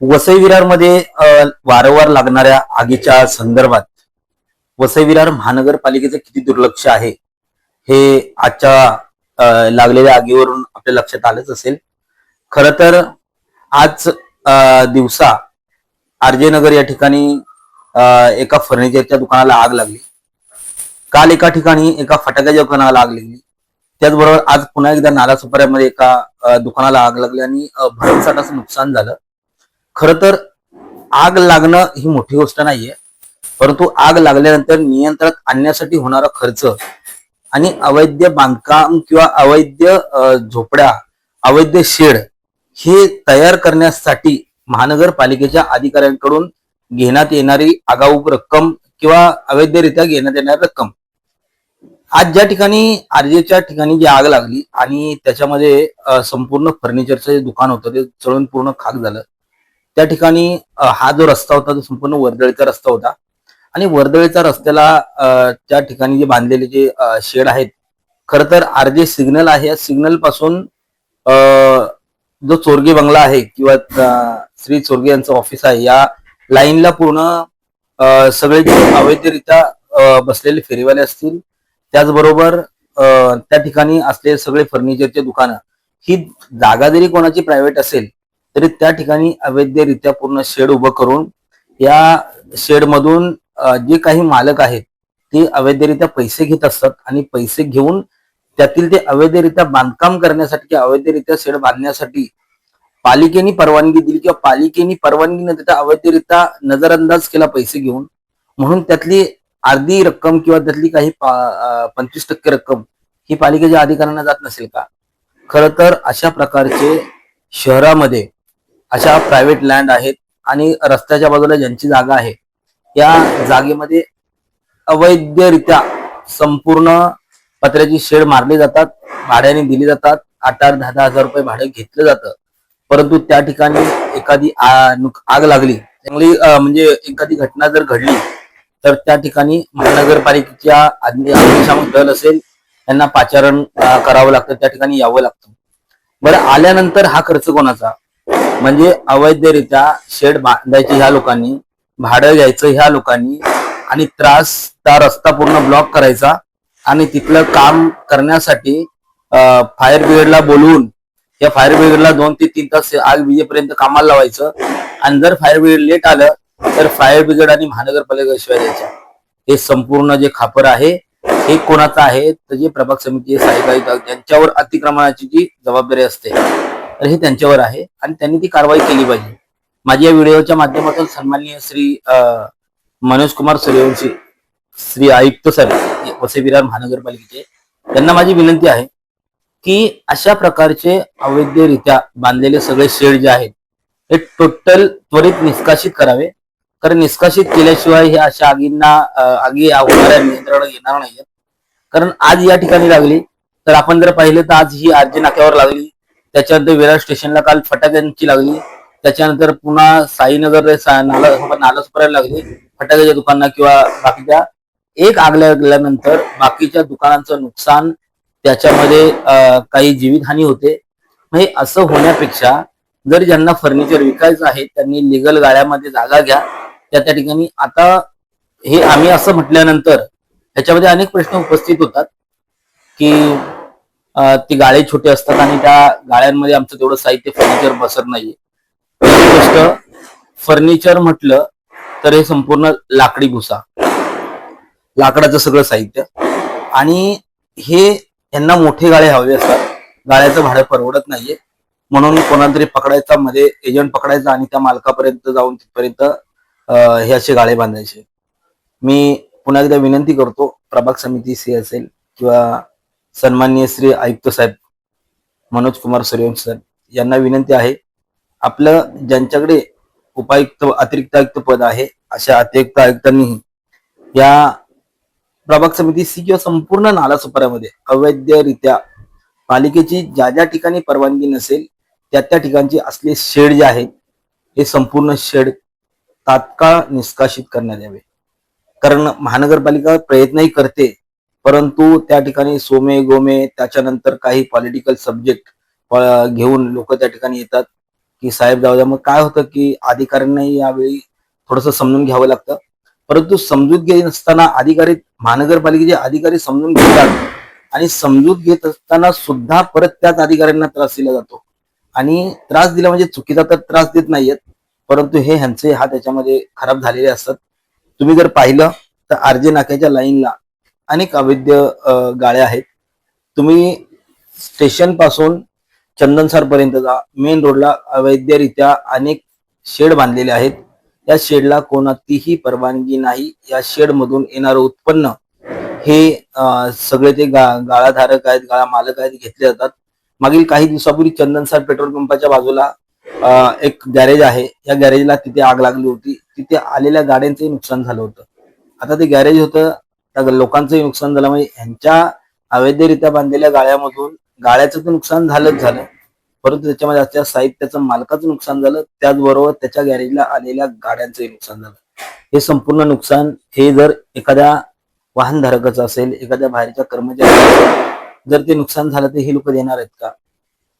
वसई विरारमध्ये वारंवार लागणाऱ्या आगीच्या संदर्भात वसई विरार महानगरपालिकेचं किती दुर्लक्ष आहे हे आजच्या लागलेल्या आगीवरून आपल्या लक्षात आलंच असेल. खर तर आज दिवसा आरजे नगर या ठिकाणी एका फर्निचरच्या दुकानाला आग लागली. काल एका ठिकाणी एका फटाक्याच्या दुकानाला आग लागली. त्याचबरोबर आज पुन्हा एकदा नाला सुपाऱ्यामध्ये एका दुकानाला आग लागली आणि अ, असं नुकसान झालं. खर तर आग लागणं ही मोठी गोष्ट नाहीये. परंतु आग लागल्यानंतर नियंत्रणात आणण्यासाठी होणारा खर्च आणि अवैध बांधकाम किंवा अवैध झोपड्या अवैध शेड हे तयार करण्यासाठी महानगरपालिकेच्या अधिकाऱ्यांकडून घेण्यात येणारी आगाऊ रक्कम किंवा अवैधरित्या घेण्यात येणारी रक्कम. आज ज्या ठिकाणी आरजेच्या ठिकाणी जी आग लागली आणि त्याच्यामध्ये संपूर्ण फर्निचरचं जे दुकान होतं ते चळून पूर्ण खाक झालं. त्या ठिकाणी हा जो रस्ता होता तो संपूर्ण वर्दळीचा रस्ता होता. आणि वर्दळीचा रस्त्याला त्या ठिकाणी जे बांधलेले जे शेड आहेत खर तर आरजे सिग्नल आहे या सिग्नलपासून जो चोरगे बंगला आहे किंवा श्री चोरगे यांचं ऑफिस आहे या लाईनला पूर्ण सगळे जे अवैधरित्या बसलेले फेरीवाले असतील त्याचबरोबर त्या ठिकाणी असलेले सगळे फर्निचरचे दुकानं ही जागा जरी कोणाची प्रायव्हेट असेल तरी त्या ठिकाणी अवैधरित्या पूर्ण शेड उभं करून या शेडमधून जे काही मालक आहेत ते अवैधरित्या पैसे घेत असतात आणि पैसे घेऊन त्यातील ते अवैधरित्या बांधकाम करण्यासाठी किंवा अवैधरित्या शेड बांधण्यासाठी पालिकेने परवानगी दिली किंवा पालिकेने परवानगी न देता अवैधरित्या नजरअंदाज केला पैसे घेऊन. म्हणून त्यातली अर्धी रक्कम किंवा त्यातली काही पंचवीस टक्के रक्कम ही पालिकेच्या अधिकाऱ्यांना जात नसेल का? खर तर अशा प्रकारचे शहरामध्ये अशा प्रायव्हेट लँड आहेत आणि रस्त्याच्या बाजूला ज्यांची जागा आहे या जागेमध्ये अवैधरित्या संपूर्ण पत्र्याची शेड मारली जातात भाड्याने दिली जातात आठ आठ दहा दहा हजार रुपये भाडं घेतलं जातं. परंतु त्या ठिकाणी एखादी आग लागली चांगली म्हणजे एखादी घटना जर घडली तर त्या ठिकाणी महानगरपालिकेच्या अग्निशामक दल असेल त्यांना पाचारण करावं लागतं त्या ठिकाणी यावं लागतं. बरं आल्यानंतर हा खर्च कोणाचा? म्हणजे अवैधरित्या शेड बांधायची ह्या लोकांनी भाडं घ्यायचं ह्या लोकांनी आणि त्रास त्या रस्ता पूर्ण ब्लॉक करायचा आणि तिथलं काम करण्यासाठी फायर ब्रिगेडला बोलवून या फायर ब्रिगेडला दोन ते तीन तास आग विजेपर्यंत कामाला लावायचं. आणि जर फायर ब्रिगेड लेट आलं तर फायर ब्रिगेड आणि महानगरपालिका शिवाय द्यायच्या. हे संपूर्ण जे खापर आहे हे कोणाचं आहे तर जे प्रभाग समिती सहाय्यक आयुक्त त्यांच्यावर अतिक्रमणाची जी जबाबदारी असते. तर हे त्यांच्यावर आहे आणि त्यांनी ती कारवाई केली पाहिजे. माझ्या या व्हिडिओच्या माध्यमातून सन्माननीय श्री अं, मनोज कुमार सूर्यवंशी श्री आयुक्त सर वसई विरार महानगरपालिकेचे त्यांना माझी विनंती आहे की अशा प्रकारचे अवैधरित्या बांधलेले सगळे शेड जे आहेत हे टोटल त्वरित निष्कासित करावे. कारण निष्कासित केल्याशिवाय हे अशा आगींना आगी होणाऱ्या नियंत्रण येणार नाहीत कारण आज या ठिकाणी लागली तर आपण जर पाहिलं तर आज ही आरजे नाक्यावर लागली त्याच्यानंतर विरार स्टेशनला काल फटाक्यांची लागली. त्याच्यानंतर पुन्हा साईनगर सा- नाला लागली. फटाक्याच्या दुकानांना किंवा बाकीच्या. एक आग लागल्यानंतर बाकीच्या दुकानांचं नुकसान त्याच्यामध्ये काही जीवितहानी होते. म्हणजे असं होण्यापेक्षा जर ज्यांना फर्निचर विकायचं आहे त्यांनी लिगल गाड्यामध्ये जागा घ्या. त्या त्या ठिकाणी आता हे आम्ही असं म्हटल्यानंतर त्याच्यामध्ये अनेक प्रश्न उपस्थित होतात की ती गाळे छोटे असतात आणि त्या गाळ्यांमध्ये आमचं तेवढं साहित्य फर्निचर बसत नाहीये. गोष्ट फर्निचर म्हटलं तर हे संपूर्ण लाकडी भुसा. लाकडाचं सगळं साहित्य. आणि हे यांना मोठे गाळे हवे असतात. गाळ्याचं भाडं परवडत नाहीये. म्हणून कोणाला तरी पकडायचा मध्ये एजंट पकडायचा आणि त्या मालकापर्यंत जाऊन तिथपर्यंत हे असे गाळे बांधायचे. मी पुन्हा एकदा विनंती करतो प्रभाग समिती सी असेल किंवा सन्माननीय श्री आयुक्त साहेब मनोज कुमार सूर्यवंश साहेब यांना विनंती आहे आपलं ज्यांच्याकडे उपायुक्त अतिरिक्त आयुक्त पद आहे अशा अतिरिक्त आयुक्तांनी या प्रभाग समिती सी किंवा संपूर्ण नालासोपाऱ्यामध्ये अवैधरित्या पालिकेची ज्या ज्या ठिकाणी परवानगी नसेल त्या त्या ठिकाणचे असले शेड जे आहेत हे संपूर्ण शेड तात्काळ निष्कासित करण्यात यावे. कारण महानगरपालिका प्रयत्नही करते परंतु त्या ठिकाणी सोमे गोमे त्याच्यानंतर काही पॉलिटिकल सब्जेक्ट घेऊन लोक त्या ठिकाणी येतात. की साहेब जाऊ द्या. मग काय होतं की अधिकाऱ्यांनाही यावेळी थोडंसं समजून घ्यावं लागतं. परंतु समजूत घेत असताना अधिकारी महानगरपालिकेचे अधिकारी समजून घेतात. आणि समजूत घेत असताना सुद्धा परत त्याच अधिकाऱ्यांना त्रास दिला जातो. आणि त्रास दिला म्हणजे चुकीचा तर त्रास देत नाहीयेत. परंतु हे ह्यांचे हात त्याच्यामध्ये खराब झालेले असतात. तुम्ही जर पाहिलं तर आरजे नाक्याच्या लाईनला अनेक अवैध गाड्या आहेत. तुम्ही स्टेशनपासून चंदनसर पर्यंतचा मेन रोडला अवैधरित्या अनेक शेड बांधलेले आहेत. या शेडला कोणतीही परवानगी नाही. या शेड मधून येणारं उत्पन्न हे सगळे ते गा- गाळाधारक आहेत गाळा मालक आहेत घेतले जातात. मागील काही दिवसापूर्वी चंदनसार पेट्रोल पंपाच्या बाजूला एक गॅरेज आहे. या गॅरेजला तिथे आग लागली होती. तिथे आलेल्या गाड्यांचंही नुकसान झालं होतं. आता ते गॅरेज होतं त्या लोकांचंही नुकसान झालं. म्हणजे ह्यांच्या अवैधरित्या बांधलेल्या गाळ्यामधून गाळ्याचं तर नुकसान झालंच झालं. परंतु त्याच्यामध्ये असल्या साहित्याचं मालकाचं नुकसान झालं. त्याचबरोबर त्याच्या गॅरेजला आलेल्या गाड्यांचंही नुकसान झालं. हे संपूर्ण नुकसान हे जर एखाद्या वाहनधारकाचं असेल एखाद्या बाहेरच्या कर्मचाऱ्याचं जर ते नुकसान झालं तर हे लोक देणार आहेत का?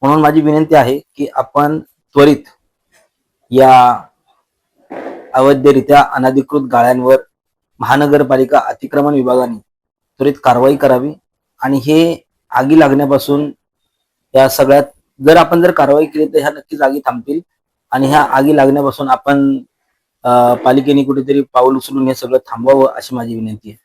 म्हणून माझी विनंती आहे की आपण त्वरित या अवैधरित्या अनधिकृत गाळ्यांवर महानगरपालिका अतिक्रमण विभागाने त्वरित कारवाई करावी आणि हे आगी लागण्यापासून या सगळ्यात जर आपण जर कारवाई केली तर ह्या नक्कीच आगी थांबतील आणि ह्या आगी लागण्यापासून आपण पालिकेने कुठेतरी पाऊल उचलून हे सगळं थांबवावं अशी माझी विनंती आहे.